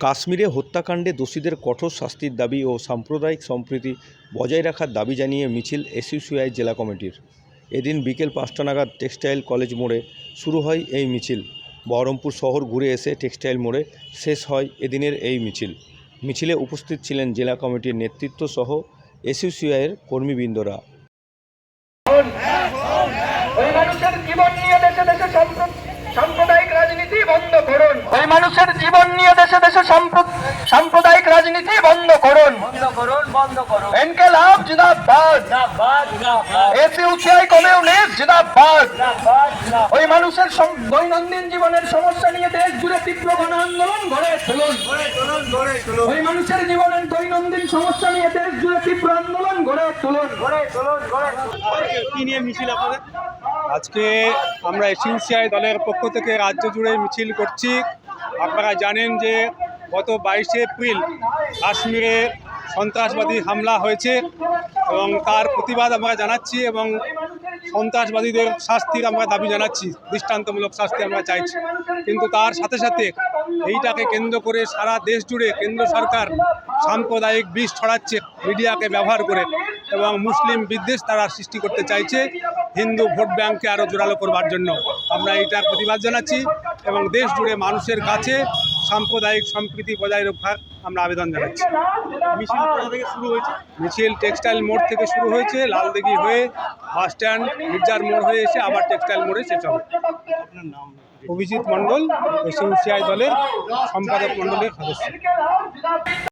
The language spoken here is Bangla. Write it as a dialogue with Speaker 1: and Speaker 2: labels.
Speaker 1: কাশ্মীরে হত্যাকাণ্ডে দোষীদের কঠোর শাস্তির দাবি ও সাম্প্রদায়িক সম্প্রীতি বজায় রাখার দাবি জানিয়ে মিছিল এসইউসিআই জেলা কমিটির। এদিন বিকেল পাঁচটা নাগাদ টেক্সটাইল কলেজ মোড়ে শুরু হয় এই মিছিল। বহরমপুর শহর ঘুরে এসে টেক্সটাইল মোড়ে শেষ হয় এদিনের এই মিছিল। মিছিলে উপস্থিত ছিলেন জেলা কমিটির নেতৃত্ব সহ এসইউসিআইয়ের কর্মীবৃন্দরা
Speaker 2: ওই মানুষের জীবন নিয়ে দেশে দেশে সাম্প্র- সাম্প্রদায়িক রাজনীতি বন্ধ করুন। ওই মানুষের জীবন নিয়ে দেশে দেশে সাম্প্রদায়িক রাজনীতি বন্ধ করুন।
Speaker 3: বন্ধ করুন বন্ধ করুন।
Speaker 2: ইনকেলাব জিন্দাবাদ
Speaker 3: জিন্দাবাদ জিন্দাবাদ
Speaker 2: এসইউসিআই কমিউনিস্ট জিন্দাবাদ ওই মানুষের দৈনন্দিন জীবনের সমস্যা নিয়ে দেশ জুড়ে তীব্র গণ আন্দোলন গড়ে তুলুন। ওই মানুষের জীবনের দৈনন্দিন সমস্যা নিয়ে দেশ জুড়ে তীব্র আন্দোলন গড়ে তুলুন।
Speaker 3: গড়ে তুলুন গড়ে
Speaker 4: কি নিয়ে মিছিল আপনাদের? আজকে আমরা এসইউসিআই দলের পক্ষ থেকে রাজ্য জুড়ে মিছিল করছি। আপনারা জানেন যে গত বাইশে এপ্রিল কাশ্মীরে সন্ত্রাসবাদী হামলা হয়েছে এবং তার প্রতিবাদ আমরা জানাচ্ছি এবং সন্ত্রাসবাদীদের শাস্তির আমরা দাবি জানাচ্ছি, দৃষ্টান্তমূলক শাস্তি আমরা চাইছি। কিন্তু তার সাথে সাথে এইটাকে কেন্দ্র করে সারা দেশ জুড়ে কেন্দ্র সরকার সাম্প্রদায়িক বিষ ছড়াচ্ছে, মিডিয়াকে ব্যবহার করে এবং মুসলিম বিদ্বেষ তারা সৃষ্টি করতে চাইছে। হিন্দু ভোট ব্যাংককে আরও জোরালো করবার জন্য আমরা এটার প্রতিবাদ জানাচ্ছি এবং দেশ জুড়ে মানুষের কাছে সাম্প্রদায়িক সম্প্রীতি বজায় রক্ষার আমরা আবেদন জানাচ্ছি। মিছিল কোথা থেকে শুরু হয়েছে? মিছিল টেক্সটাইল মোড় থেকে শুরু হয়েছে লালদিঘি হয়ে বাস স্ট্যান্ড মির্জার মোড় হয়ে এসে আবার টেক্সটাইল মোড়ে শেষ হবে আপনার নাম? অভিজিৎ মণ্ডল এসইউসিআই দলের সম্পাদক মণ্ডলের সদস্য।